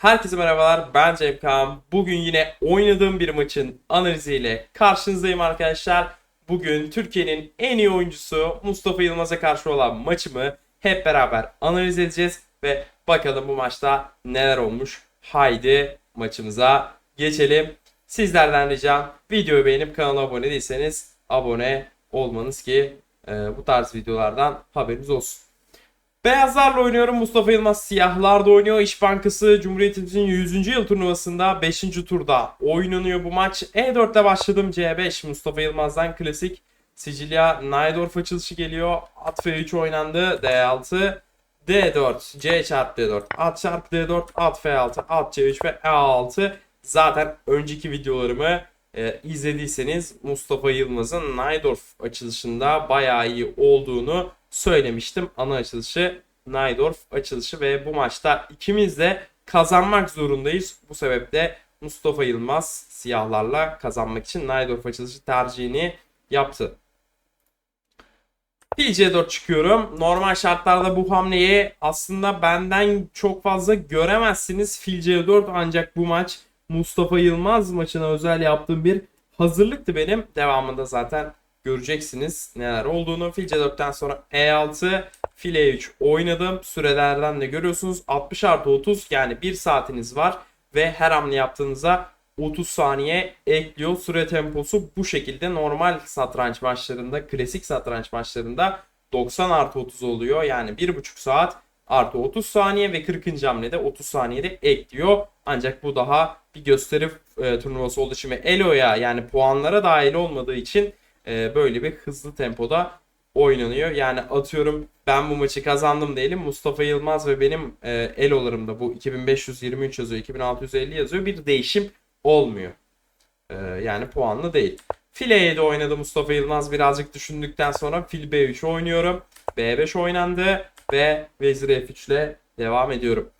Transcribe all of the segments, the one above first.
Herkese merhabalar ben Cem Kaan. Bugün yine oynadığım bir maçın analiziyle karşınızdayım arkadaşlar. Bugün Türkiye'nin en iyi oyuncusu Mustafa Yılmaz'a karşı olan maçımı hep beraber analiz edeceğiz. Ve bakalım bu maçta neler olmuş. Haydi maçımıza geçelim. Sizlerden ricam videoyu beğenip kanala abone değilseniz abone olmanız ki e, bu tarz videolardan haberiniz olsun. Beyazlarla oynuyorum. Mustafa Yılmaz siyahlarda oynuyor. İş Bankası Cumhuriyetimizin 100. yıl turnuvasında 5. turda oynanıyor bu maç. E4'te başladım. C5 Mustafa Yılmaz'dan klasik Sicilya Naydorf açılışı geliyor. At F3 oynandı. D6 D4 C çarpı D4 At çarpı D4 At F6 At C3 ve E6 Zaten önceki videolarımı e, izlediyseniz Mustafa Yılmaz'ın Naydorf açılışında bayağı iyi olduğunu söylemiştim. Ana açılışı Naydorf açılışı ve bu maçta ikimiz de kazanmak zorundayız. Bu sebeple Mustafa Yılmaz siyahlarla kazanmak için Naydorf açılışı tercihini yaptı. PC4 çıkıyorum. Normal şartlarda bu hamleyi aslında benden çok fazla göremezsiniz. Fil C4 ancak bu maç Mustafa Yılmaz maçına özel yaptığım bir hazırlıktı benim. Devamında zaten göreceksiniz neler olduğunu. Fil C4'ten sonra E6, fil E3 oynadım. Sürelerden de görüyorsunuz 60 artı 30 yani 1 saatiniz var. Ve her hamle yaptığınızda 30 saniye ekliyor. Süre temposu bu şekilde normal satranç maçlarında, klasik satranç maçlarında 90 artı 30 oluyor. Yani 1,5 saat artı 30 saniye ve 40. hamlede 30 saniyede ekliyor. Ancak bu daha bir gösteri e, turnuvası olduğu için ve Elo'ya yani puanlara dahil olmadığı için e, böyle bir hızlı tempoda oynanıyor. Yani atıyorum ben bu maçı kazandım diyelim. Mustafa Yılmaz ve benim e, Elo'larımda bu 2523 yazıyor, 2650 yazıyor. Bir değişim olmuyor. E, yani puanlı değil. File'ye de oynadı Mustafa Yılmaz birazcık düşündükten sonra fil B3 oynuyorum. B5 oynandı ve Vezir F3 ile devam ediyorum.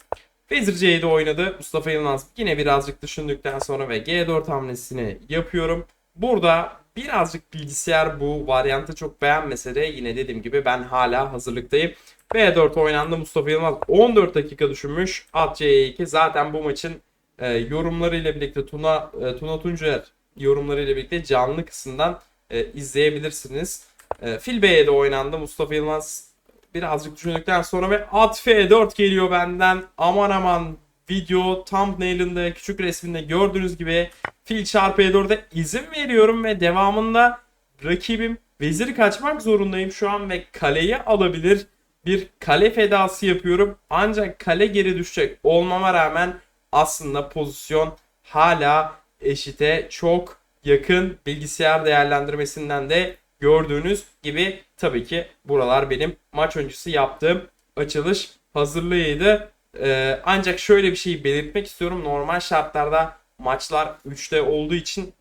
Vezir C7 oynadı. Mustafa Yılmaz yine birazcık düşündükten sonra ve G4 hamlesini yapıyorum. Burada birazcık bilgisayar bu varyantı çok beğenmese de yine dediğim gibi ben hala hazırlıktayım. B4 oynandı Mustafa Yılmaz 14 dakika düşünmüş. At C2 zaten bu maçın e, yorumlarıyla birlikte Tuna e, Tuna Tuncer yorumlarıyla birlikte canlı kısımdan e, izleyebilirsiniz. E, Fil B'ye de oynandı. Mustafa Yılmaz birazcık düşündükten sonra ve at F4 geliyor benden. Aman aman video thumbnail'ında küçük resminde gördüğünüz gibi fil çarpı E4'e izin veriyorum ve devamında rakibim veziri kaçmak zorundayım şu an ve kaleyi alabilir bir kale fedası yapıyorum. Ancak kale geri düşecek olmama rağmen aslında pozisyon hala eşite çok yakın bilgisayar değerlendirmesinden de gördüğünüz gibi tabii ki buralar benim maç öncesi yaptığım açılış hazırlığıydı. Ee, ancak şöyle bir şeyi belirtmek istiyorum. Normal şartlarda maçlar 3'te olduğu için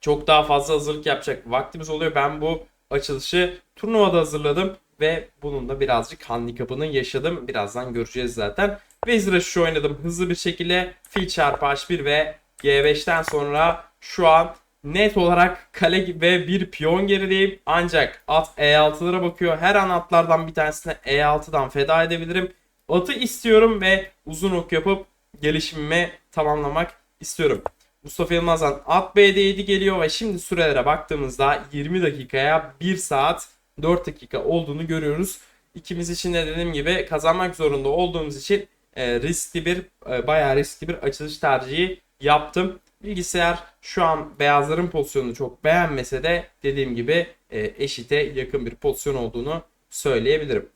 çok daha fazla hazırlık yapacak vaktimiz oluyor. Ben bu açılışı turnuvada hazırladım ve bunun da birazcık handikapını yaşadım. Birazdan göreceğiz zaten. Vezir şu oynadım hızlı bir şekilde. Fil çarpı H1 ve G5'ten sonra şu an net olarak kale ve bir piyon gerideyim. Ancak at E6'lara bakıyor. Her an atlardan bir tanesine E6'dan feda edebilirim. Atı istiyorum ve uzun ok yapıp gelişimimi tamamlamak istiyorum. Mustafa Yılmaz'dan at B7 geliyor ve şimdi sürelere baktığımızda 20 dakikaya 1 saat 4 dakika olduğunu görüyoruz. İkimiz için de dediğim gibi kazanmak zorunda olduğumuz için e, riskli bir e, bayağı riskli bir açılış tercihi yaptım. Bilgisayar şu an beyazların pozisyonunu çok beğenmese de dediğim gibi e, eşite yakın bir pozisyon olduğunu söyleyebilirim.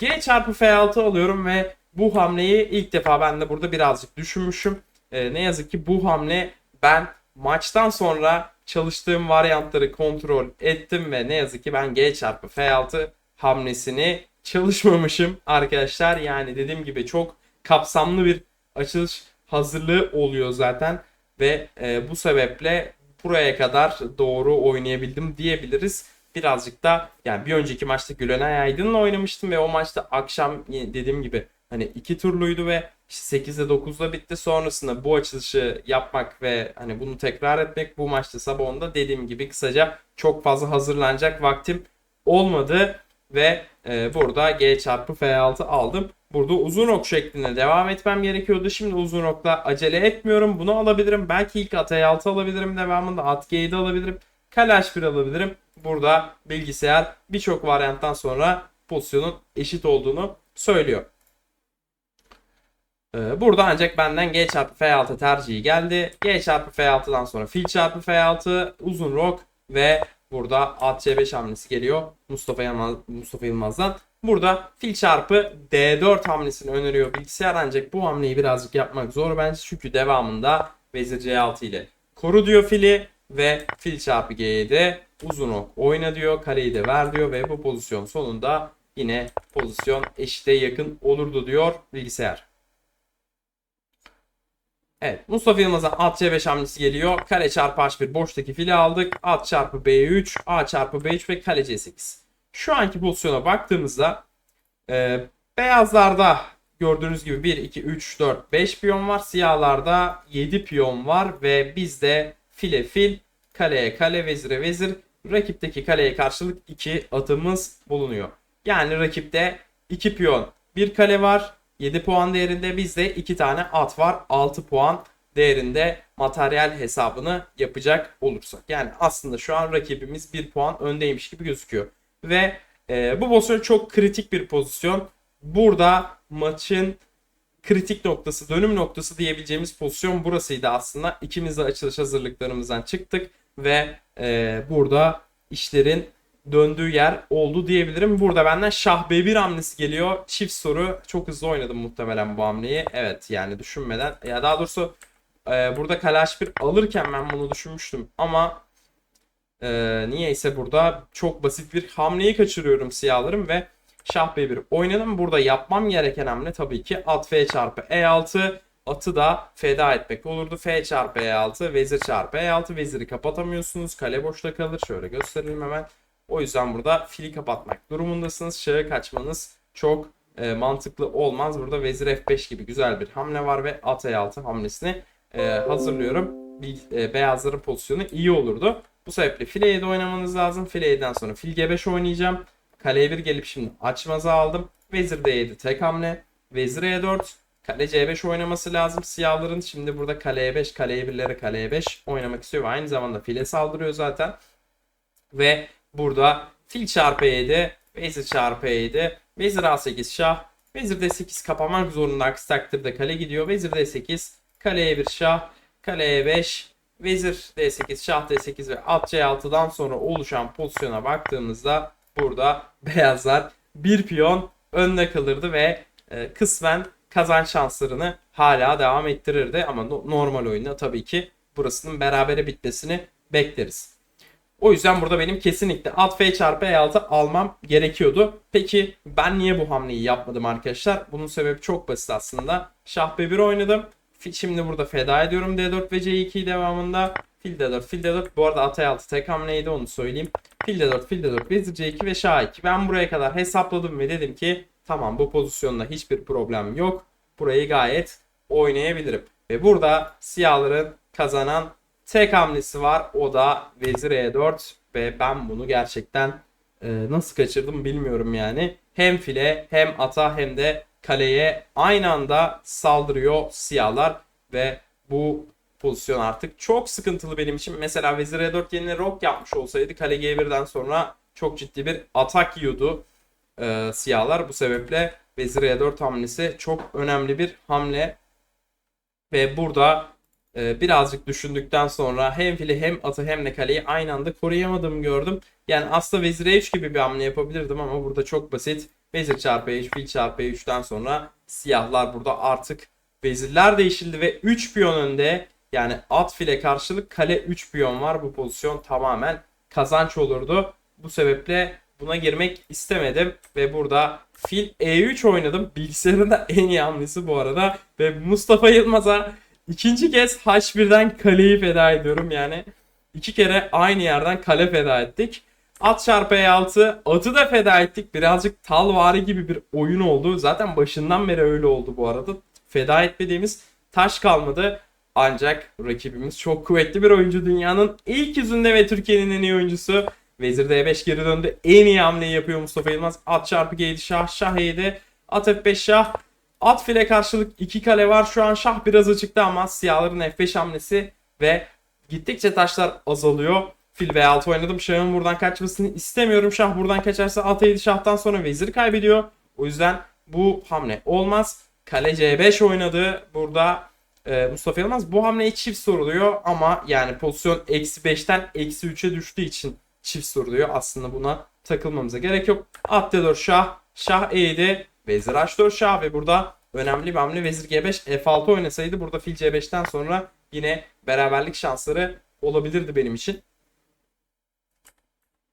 G çarpı F6 alıyorum ve bu hamleyi ilk defa ben de burada birazcık düşünmüşüm. E, ne yazık ki bu hamle ben maçtan sonra çalıştığım varyantları kontrol ettim ve ne yazık ki ben G çarpı F6 hamlesini çalışmamışım arkadaşlar. Yani dediğim gibi çok kapsamlı bir açılış hazırlığı oluyor zaten ve e, bu sebeple buraya kadar doğru oynayabildim diyebiliriz. Birazcık da yani bir önceki maçta Gülenay Aydın'la oynamıştım ve o maçta akşam dediğim gibi hani iki turluydu ve işte 8'de 9'da bitti. Sonrasında bu açılışı yapmak ve hani bunu tekrar etmek bu maçta sabah onda dediğim gibi kısaca çok fazla hazırlanacak vaktim olmadı ve e, burada G çarpı F6 aldım. burada uzun ok şeklinde devam etmem gerekiyordu. Şimdi uzun okla acele etmiyorum. Bunu alabilirim. Belki ilk at E6 alabilirim. Devamında at G7 alabilirim. Kale H1 alabilirim. Burada bilgisayar birçok varyanttan sonra pozisyonun eşit olduğunu söylüyor. Ee, Burada ancak benden G çarpı F6 tercihi geldi. G çarpı F6'dan sonra fil çarpı F6 uzun rok ve burada at C5 hamlesi geliyor Mustafa Yılmaz, Mustafa Yılmaz'dan. Burada fil çarpı D4 hamlesini öneriyor bilgisayar ancak bu hamleyi birazcık yapmak zor bence çünkü devamında vezir C6 ile koru diyor fili ve fil çarpı G7 uzun ok oyna diyor kaleyi de ver diyor ve bu pozisyon sonunda yine pozisyon eşite yakın olurdu diyor bilgisayar. Evet Mustafa Yılmaz'a at C5 hamlesi geliyor. Kale çarpı H1 boştaki fili aldık. At çarpı B3, A çarpı B3 ve kale C8. Şu anki pozisyona baktığımızda e, beyazlarda gördüğünüz gibi 1, 2, 3, 4, 5 piyon var. Siyahlarda 7 piyon var ve bizde file fil, kaleye kale, vezire vezir. Rakipteki kaleye karşılık 2 atımız bulunuyor. Yani rakipte 2 piyon, 1 kale var. 7 puan değerinde bizde 2 tane at var. 6 puan değerinde materyal hesabını yapacak olursak. Yani aslında şu an rakibimiz 1 puan öndeymiş gibi gözüküyor. Ve e, bu pozisyon çok kritik bir pozisyon. Burada maçın kritik noktası, dönüm noktası diyebileceğimiz pozisyon burasıydı aslında. İkimiz de açılış hazırlıklarımızdan çıktık ve e, burada işlerin döndüğü yer oldu diyebilirim. Burada benden şah B1 hamlesi geliyor. Çift soru. Çok hızlı oynadım muhtemelen bu hamleyi. Evet yani düşünmeden. Ya daha doğrusu e, burada kale H1 alırken ben bunu düşünmüştüm. Ama e, niyeyse burada çok basit bir hamleyi kaçırıyorum siyahlarım ve şah B1 oynadım. Burada yapmam gereken hamle tabii ki at F çarpı E6 atı da feda etmek olurdu. F çarpı E6, vezir çarpı E6. Veziri kapatamıyorsunuz. Kale boşta kalır. Şöyle gösterelim hemen. O yüzden burada fili kapatmak durumundasınız. Şahı kaçmanız çok e, mantıklı olmaz. Burada vezir F5 gibi güzel bir hamle var ve at E6 hamlesini e, hazırlıyorum. Bir, e, beyazların pozisyonu iyi olurdu. Bu sebeple file 7 oynamanız lazım. File 7'den sonra fil G5 oynayacağım. Kaleye 1 gelip şimdi açmazı aldım. Vezir D7 tek hamle. Vezir E4. Kale C5 oynaması lazım. Siyahların şimdi burada kale E5, kale E1'lere kale E5 oynamak istiyor ve aynı zamanda file saldırıyor zaten. Ve Burada fil çarpı E7, vezir çarpı E7, vezir A8 şah, vezir D8 kapamak zorunda aksi takdirde kale gidiyor. Vezir D8, kale E1 şah, kale E5, vezir D8, şah D8 ve at C6'dan sonra oluşan pozisyona baktığımızda burada beyazlar bir piyon önde kalırdı ve e, kısmen kazanç şanslarını hala devam ettirirdi. Ama no- normal oyunda tabii ki burasının berabere bitmesini bekleriz. O yüzden burada benim kesinlikle at F çarpı E6 almam gerekiyordu. Peki ben niye bu hamleyi yapmadım arkadaşlar? Bunun sebebi çok basit aslında. Şah B1 oynadım. Şimdi burada feda ediyorum D4 ve C2 devamında. Fil D4, fil D4. Bu arada at E6 tek hamleydi onu söyleyeyim. Fil D4, fil D4, vezir C2 ve şah 2. Ben buraya kadar hesapladım ve dedim ki tamam bu pozisyonda hiçbir problem yok. Burayı gayet oynayabilirim. Ve burada siyahların kazanan tek hamlesi var. O da vezir E4 ve ben bunu gerçekten e, nasıl kaçırdım bilmiyorum yani. Hem file hem ata hem de kaleye aynı anda saldırıyor siyahlar ve bu pozisyon artık çok sıkıntılı benim için. Mesela vezir E4 yerine rok yapmış olsaydı kale G1'den sonra çok ciddi bir atak yiyordu e, siyahlar. Bu sebeple vezir E4 hamlesi çok önemli bir hamle ve burada e, birazcık düşündükten sonra hem fili hem atı hem de kaleyi aynı anda koruyamadığımı gördüm. Yani aslında vezir E3 gibi bir hamle yapabilirdim ama burada çok basit. Vezir çarpı E3, fil çarpı E3'ten sonra siyahlar burada artık vezirler değişildi ve 3 piyon önde. Yani at file karşılık kale 3 piyon var. Bu pozisyon tamamen kazanç olurdu. Bu sebeple buna girmek istemedim ve burada fil E3 oynadım. Bilgisayarın da en iyi hamlesi bu arada ve Mustafa Yılmaz'a İkinci kez H1'den kaleyi feda ediyorum yani. iki kere aynı yerden kale feda ettik. At çarpı E6 atı da feda ettik. Birazcık talvari gibi bir oyun oldu. Zaten başından beri öyle oldu bu arada. Feda etmediğimiz taş kalmadı. Ancak rakibimiz çok kuvvetli bir oyuncu. Dünyanın ilk yüzünde ve Türkiye'nin en iyi oyuncusu. Vezir D5 geri döndü. En iyi hamleyi yapıyor Mustafa Yılmaz. At çarpı G7 şah şah 7. At F5 şah. At file karşılık 2 kale var. Şu an şah biraz açıkta ama siyahların F5 hamlesi ve gittikçe taşlar azalıyor. Fil V6 oynadım. Şahın buradan kaçmasını istemiyorum. Şah buradan kaçarsa at E7 şahtan sonra vezir kaybediyor. O yüzden bu hamle olmaz. Kale C5 oynadı. Burada e, Mustafa Yılmaz bu hamleye çift soruluyor ama yani pozisyon eksi 5'ten eksi 3'e düştüğü için çift soruluyor. Aslında buna takılmamıza gerek yok. At D4 şah, şah E7, vezir H4 şah ve burada önemli bir hamle vezir G5 F6 oynasaydı burada fil C5'ten sonra yine beraberlik şansları olabilirdi benim için.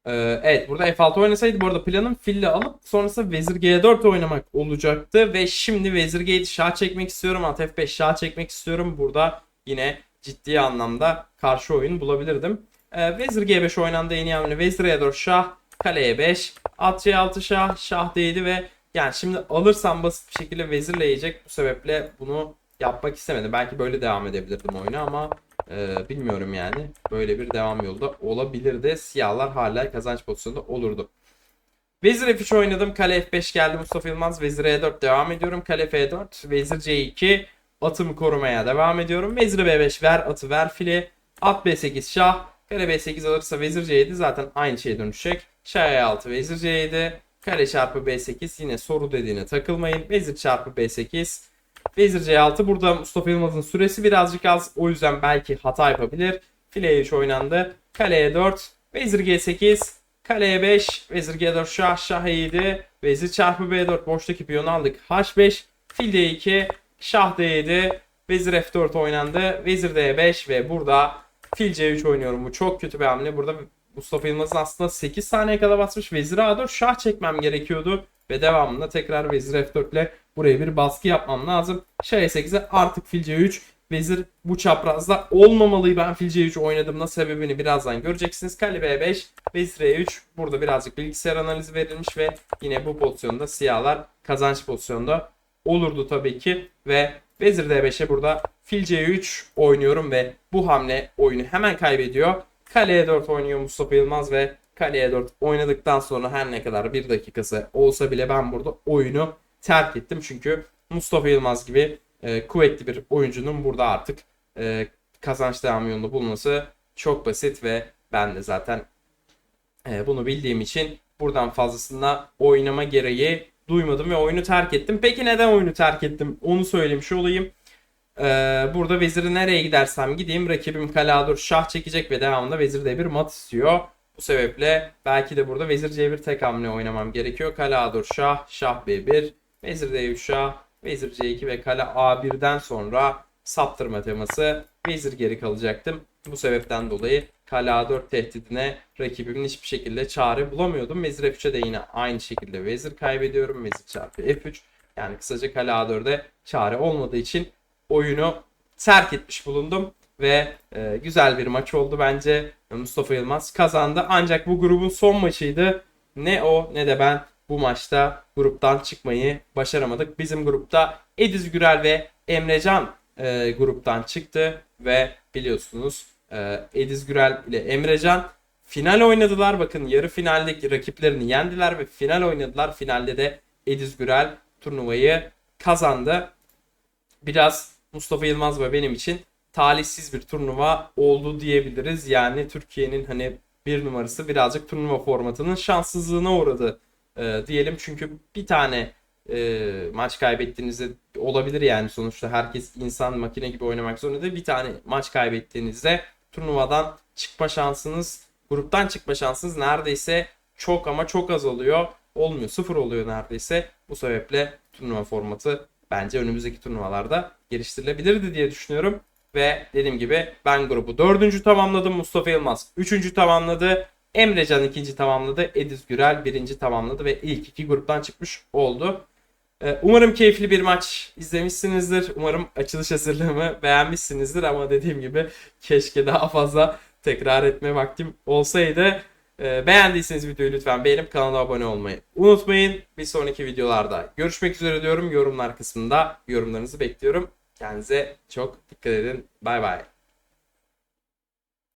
Ee, evet burada F6 oynasaydı bu arada planım fille alıp sonrasında vezir G4 oynamak olacaktı ve şimdi vezir G7 şah çekmek istiyorum at F5 şah çekmek istiyorum burada yine ciddi anlamda karşı oyun bulabilirdim. Ee, vezir G5 oynandı en iyi hamle vezir E4 şah kale E5 at C6 şah şah değdi ve yani şimdi alırsam basit bir şekilde vezirle yiyecek bu sebeple bunu yapmak istemedim. Belki böyle devam edebilirdim oyuna ama ee, bilmiyorum yani. Böyle bir devam yolu da olabilirdi. Siyahlar hala kazanç pozisyonunda olurdu. Vezir F3 oynadım. Kale F5 geldi Mustafa Yılmaz. Vezir E4 devam ediyorum. Kale F4. Vezir C2. Atımı korumaya devam ediyorum. Vezir B5 ver atı ver fili. At B8 şah. Kale B8 alırsa vezir C7 zaten aynı şeye dönüşecek. Şah E6 vezir C7. Kale çarpı B8 yine soru dediğine takılmayın. Vezir çarpı B8. Vezir C6 burada Mustafa Yılmaz'ın süresi birazcık az. O yüzden belki hata yapabilir. File 3 oynandı. Kale E4. Vezir G8. Kale E5. Vezir G4 şah. Şah E7. Vezir çarpı B4. Boştaki piyonu aldık. H5. Fil D2. Şah D7. Vezir F4 oynandı. Vezir D5 ve burada fil C3 oynuyorum. Bu çok kötü bir hamle. Burada Mustafa Yılmaz'ın aslında 8 saniye kadar basmış. Vezir A4 şah çekmem gerekiyordu. Ve devamında tekrar vezir F4 ile buraya bir baskı yapmam lazım. Şah E8'e artık fil C3. Vezir bu çaprazda olmamalı. Ben fil C3 oynadığımda sebebini birazdan göreceksiniz. Kale B5, vezir E3. Burada birazcık bilgisayar analizi verilmiş ve yine bu pozisyonda siyahlar kazanç pozisyonda olurdu tabii ki. Ve vezir D5'e burada fil C3 oynuyorum ve bu hamle oyunu hemen kaybediyor. Kale E4 oynuyor Mustafa Yılmaz ve Kale E4 oynadıktan sonra her ne kadar bir dakikası olsa bile ben burada oyunu terk ettim. Çünkü Mustafa Yılmaz gibi e, kuvvetli bir oyuncunun burada artık e, kazanç devam yolunu bulması çok basit ve ben de zaten e, bunu bildiğim için buradan fazlasında oynama gereği duymadım ve oyunu terk ettim. Peki neden oyunu terk ettim? Onu söylemiş olayım. Ee, burada veziri nereye gidersem gideyim rakibim kale A4 şah çekecek ve devamında vezir D1 mat istiyor. Bu sebeple belki de burada vezir C1 tek hamle oynamam gerekiyor. Kale A4 şah, şah B1, vezir D3 şah, vezir C2 ve kale A1'den sonra saptırma teması vezir geri kalacaktım. Bu sebepten dolayı kale A4 tehdidine rakibimin hiçbir şekilde çare bulamıyordum. Vezir F3'e de yine aynı şekilde vezir kaybediyorum. Vezir çarpı F3. Yani kısaca kale A4'e çare olmadığı için oyunu terk etmiş bulundum ve e, güzel bir maç oldu bence. Mustafa Yılmaz kazandı. Ancak bu grubun son maçıydı. Ne o ne de ben bu maçta gruptan çıkmayı başaramadık. Bizim grupta Ediz Gürel ve Emrecan e, gruptan çıktı ve biliyorsunuz e, Ediz Gürel ile Emrecan final oynadılar. Bakın yarı finaldeki rakiplerini yendiler ve final oynadılar. Finalde de Ediz Gürel turnuvayı kazandı. Biraz Mustafa Yılmaz ve benim için talihsiz bir turnuva oldu diyebiliriz. Yani Türkiye'nin hani bir numarası birazcık turnuva formatının şanssızlığına uğradı e, diyelim. Çünkü bir tane e, maç kaybettiğinizde olabilir yani sonuçta herkes insan makine gibi oynamak zorunda değil. Bir tane maç kaybettiğinizde turnuvadan çıkma şansınız, gruptan çıkma şansınız neredeyse çok ama çok az oluyor. Olmuyor, sıfır oluyor neredeyse. Bu sebeple turnuva formatı bence önümüzdeki turnuvalarda geliştirilebilirdi diye düşünüyorum. Ve dediğim gibi ben grubu dördüncü tamamladım. Mustafa Yılmaz üçüncü tamamladı. Emrecan ikinci tamamladı. Ediz Gürel birinci tamamladı ve ilk iki gruptan çıkmış oldu. Ee, Umarım keyifli bir maç izlemişsinizdir. Umarım açılış hazırlığımı beğenmişsinizdir ama dediğim gibi keşke daha fazla tekrar etme vaktim olsaydı. Ee, Beğendiyseniz videoyu lütfen beğenip kanala abone olmayı unutmayın. Bir sonraki videolarda görüşmek üzere diyorum. Yorumlar kısmında yorumlarınızı bekliyorum. Kendinize çok dikkat edin. Bay bay.